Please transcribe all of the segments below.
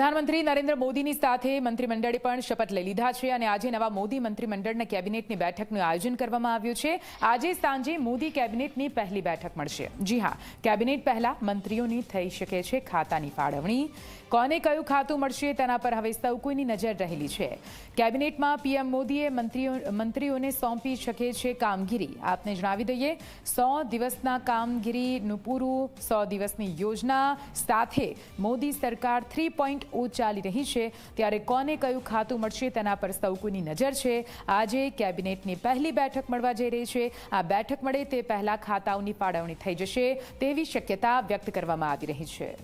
પ્રધાનમંત્રી નરેન્દ્ર મોદીની સાથે મંત્રીમંડળે પણ શપથ લઈ લીધા છે અને આજે નવા મોદી મંત્રીમંડળના કેબિનેટની બેઠકનું આયોજન કરવામાં આવ્યું છે. આજે સાંજે મોદી કેબિનેટની પહેલી બેઠક મળશે. જી હા, કેબિનેટ પહેલા મંત્રીઓની થઈ શકે છે ખાતાની ફાળવણી. કોને કયું ખાતું મળશે તેના પર હવે સૌ કોઈની નજર રહેલી છે. કેબિનેટમાં પીએમ મોદીએ મંત્રીઓ, મંત્રીઓને સોંપી શકે છે કામગીરી. આપને જણાવી દઈએ, સો દિવસના કામગીરીનું પૂરું, સો દિવસની યોજના સાથે મોદી સરકાર થ્રી પોઈન્ટ ઓ ચાલી રહી છે. ત્યારે કોને કયું ખાતું મળશે તેના પર સૌ કોઈની નજર છે. આજે કેબિનેટની પહેલી બેઠક મળવા જઈ રહી છે. આ બેઠક મળે તે પહેલા ખાતાઓની ફાળવણી થઈ જશે તેવી શક્યતા વ્યક્ત કરવામાં આવી રહી છે.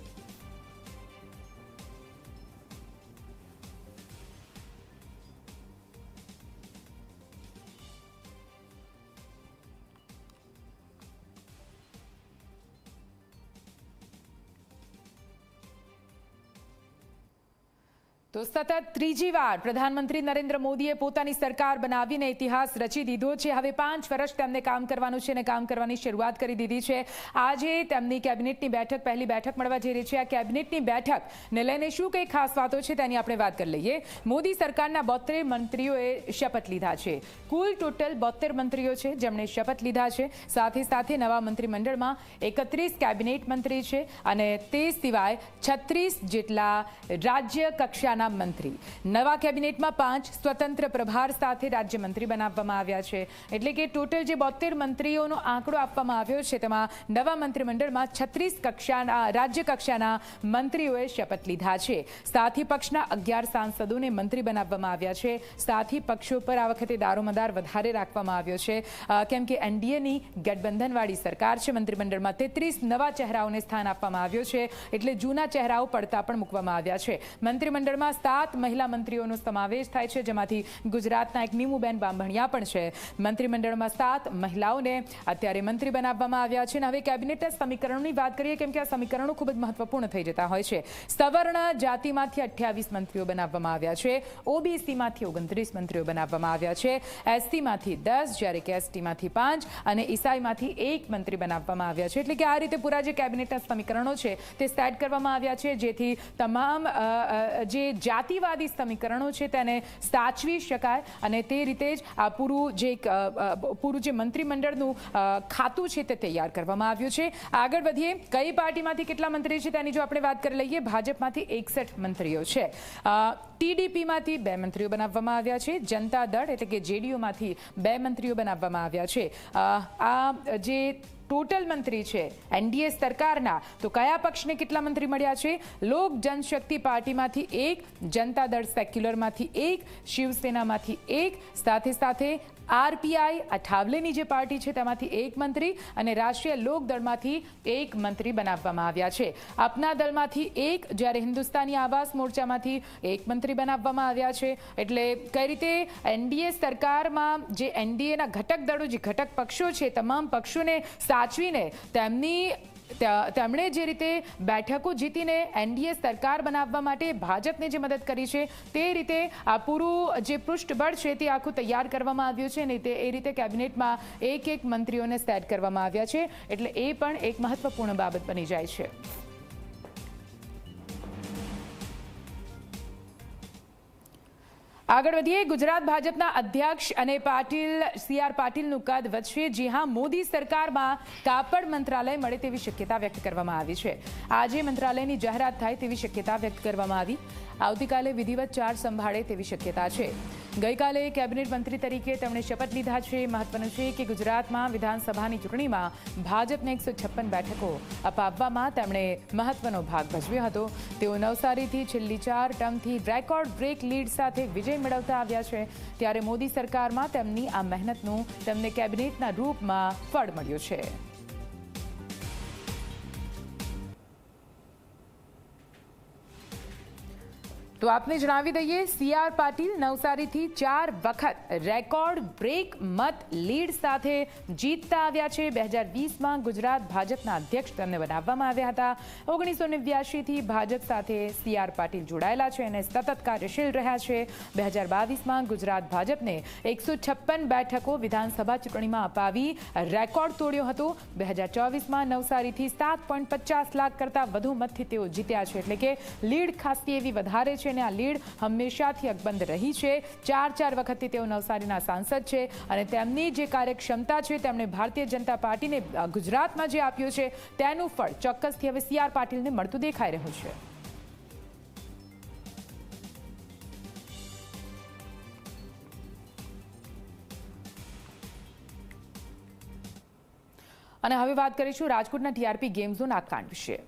તો સતત ત્રીજી વાર પ્રધાનમંત્રી નરેન્દ્ર મોદીએ પોતાની સરકાર બનાવીને ઇતિહાસ રચી દીધો છે. હવે પાંચ વર્ષ તેમને કામ કરવાનું છે અને કામ કરવાની શરૂઆત કરી દીધી છે. આજે તેમની કેબિનેટની બેઠક, પહેલી બેઠક મળવા જઈ રહી છે. આ કેબિનેટની બેઠકને લઈને શું કંઈ ખાસ વાતો છે તેની આપણે વાત કરી લઈએ. મોદી સરકારના બોતેર મંત્રીઓએ શપથ લીધા છે. કુલ ટોટલ બોતેર મંત્રીઓ છે જેમણે શપથ લીધા છે. સાથે સાથે નવા મંત્રીમંડળમાં એકત્રીસ કેબિનેટ મંત્રી છે અને તે સિવાય છત્રીસ જેટલા રાજ્ય કક્ષાના મંત્રી. નવા કેબિનેટમાં પાંચ સ્વતંત્ર પ્રભાર સાથે રાજ્યમંત્રી બનાવવામાં આવ્યા છે. એટલે કે ટોટલ જે બોતેર મંત્રીઓનો આંકડો આપવામાં આવ્યો છે, તેમાં નવા મંત્રીમંડળમાં છત્રીસ કક્ષાના, રાજ્ય કક્ષાના મંત્રીઓએ શપથ લીધા છે. સાથી પક્ષના અગિયાર સાંસદોને મંત્રી બનાવવામાં આવ્યા છે. સાથી પક્ષો પર આ વખતે દારોમદાર વધારે રાખવામાં આવ્યો છે. કેમ કે એનડીએની ગઠબંધનવાળી સરકાર છે, મંત્રીમંડળમાં તેત્રીસ નવા ચહેરાઓને સ્થાન આપવામાં આવ્યું છે. એટલે જૂના ચહેરાઓ પડતા પણ મૂકવામાં આવ્યા છે. મંત્રીમંડળમાં સાત મહિલા મંત્રીઓનો સમાવેશ થાય છે, જેમાંથી ગુજરાતના એક નીમુબેન બાંભણિયા પણ છે. મંત્રીમંડળમાં સાત મહિલાઓને અત્યારે મંત્રી બનાવવામાં આવ્યા છે અને હવે કેબિનેટ સમીકરણોની વાત કરીએ, કેમ કે આ સમીકરણો ખૂબ જ મહત્વપૂર્ણ થઈ જતા હોય છે. સવર્ણ જાતિમાંથી અઠ્યાવીસ મંત્રીઓ બનાવવામાં આવ્યા છે, ઓબીસીમાંથી ઓગણત્રીસ મંત્રીઓ બનાવવામાં આવ્યા છે એસટીમાંથી દસ, જ્યારે કે એસટીમાંથી પાંચ અને ઈસાઈમાંથી એક મંત્રી બનાવવામાં આવ્યા છે. એટલે કે આ રીતે પૂરા જે કેબિનેટના સમીકરણો છે, તે સેટ કરવામાં આવ્યા છે, જેથી તમામ જે જાતિવાદી સમીકરણો છે તેને સાચવી શકાય અને તે રીતે જ આ પૂરું જે પૂરું જે મંત્રીમંડળનું ખાતું છે તે તૈયાર કરવામાં આવ્યું છે. આગળ વધીએ, કઈ પાર્ટીમાંથી કેટલા મંત્રી છે તેની જો આપણે વાત કરી લઈએ, ભાજપમાંથી એકસઠ મંત્રીઓ છે. ટીડીપીમાંથી બે મંત્રીઓ બનાવવામાં આવ્યા છે. જનતા દળ એટલે કે જેડીયુમાંથી બે મંત્રીઓ બનાવવામાં આવ્યા છે. આ જે ટોટલ મંત્રી છે, એનડીએ સરકારના, તો કયા પક્ષને કેટલા મંત્રી મળ્યા છે? લોક જનશક્તિ પાર્ટીમાંથી એક, જનતા દળ સેક્યુલરમાંથી એક, શિવસેનામાંથી એક, સાથે સાથે આરપીઆઈ અઠાવલેની જે પાર્ટી છે તેમાંથી એક મંત્રી અને રાષ્ટ્રીય લોક દળમાંથી એક મંત્રી બનાવવામાં આવ્યા છે. અપના દળમાંથી એક જ્યારે હિન્દુસ્તાની આવાસ મોરચામાંથી એક મંત્રી બનાવવામાં આવ્યા છે. એટલે કઈ રીતે એનડીએ સરકારમાં જે એનડીએના ઘટક દળો, જે ઘટક પક્ષો છે, તમામ પક્ષોને સાચવીને તેમની તેમણે જે રીતે બેઠકો જીતીને એનડીએ સરકાર બનાવવા માટે ભાજપને જે મદદ કરી છે, તે રીતે આ પૂરું જે પૃષ્ઠબળ છે તે આખું તૈયાર કરવામાં આવ્યું છે ને તે, એ રીતે કેબિનેટમાં એક એક મંત્રીઓને સેટ કરવામાં આવ્યા છે, એટલે એ પણ એક મહત્વપૂર્ણ બાબત બની જાય છે. આગળ વધીએ, ગુજરાત ભાજપના અધ્યક્ષ અને પાટીલ, સી આર પાટીલનું કદ વધશે. જી હા, મોદી સરકારમાં કાપડ મંત્રાલય મળે તેવી શક્યતા વ્યક્ત કરવામાં આવી છે. આજે મંત્રાલયની જાહેરાત થાય તેવી શક્યતા વ્યક્ત કરવામાં આવી. આવતીકાલે વિધિવત ચાર્જ સંભાળે તેવી શક્યતા છે. ગઈકાલે કેબિનેટ મંત્રી તરીકે તેમણે શપથ લીધા છે. મહત્વનું છે કે ગુજરાતમાં વિધાનસભાની ચૂંટણીમાં ભાજપને એકસો છપ્પન બેઠકો અપાવવામાં તેમણે મહત્વનો ભાગ ભજવ્યો હતો. તેઓ નવસારીથી છેલ્લી ચાર ટર્મથી રેકોર્ડ બ્રેક લીડ સાથે વિજય મેળવતા આવ્યા છે. ત્યારે મોદી સરકારમાં તેમની આ મહેનતનું તેમને કેબિનેટના રૂપમાં ફળ મળ્યું છે. તો આપને જણાવી દઈએ સીઆર પાટીલ નવસારીથી ચાર વખત રેકોર્ડ બ્રેક મત લીડ સાથે જીતતા આવ્યા છે. બે હજાર વીસમાં ગુજરાત ભાજપના અધ્યક્ષ તેમને બનાવવામાં આવ્યા હતા. ઓગણીસો નેવ્યાસીથી ભાજપ સાથે સીઆર પાટીલ જોડાયેલા છે અને સતત કાર્યશીલ રહ્યા છે. બે હજાર બાવીસમાં ગુજરાત ભાજપને એકસો છપ્પન બેઠકો વિધાનસભા ચૂંટણીમાં અપાવી રેકોર્ડ તોડ્યો હતો. બે હજાર ચોવીસમાં નવસારીથી સાત પોઈન્ટ પચાસ લાખ કરતાં વધુ મતથી તેઓ જીત્યા છે. એટલે કે લીડ ખાસી એવી વધારે છે અને આ લીડ હંમેશાથી અકબંધ રહી છે. ચાર ચાર વખતથી તેઓ નવસારીના સાંસદ છે અને તેમની જે કાર્યક્ષમતા છે, તેમણે ભારતીય જનતા પાર્ટીને ગુજરાતમાં જે આપ્યું છે, તેનું ફળ ચોક્કસથી હવે સી પાટીલને મળતું દેખાઈ રહ્યું છે. અને હવે વાત કરીશું રાજકોટના ટીઆરપી ગેમ ઝોન આ કાંડ વિશે.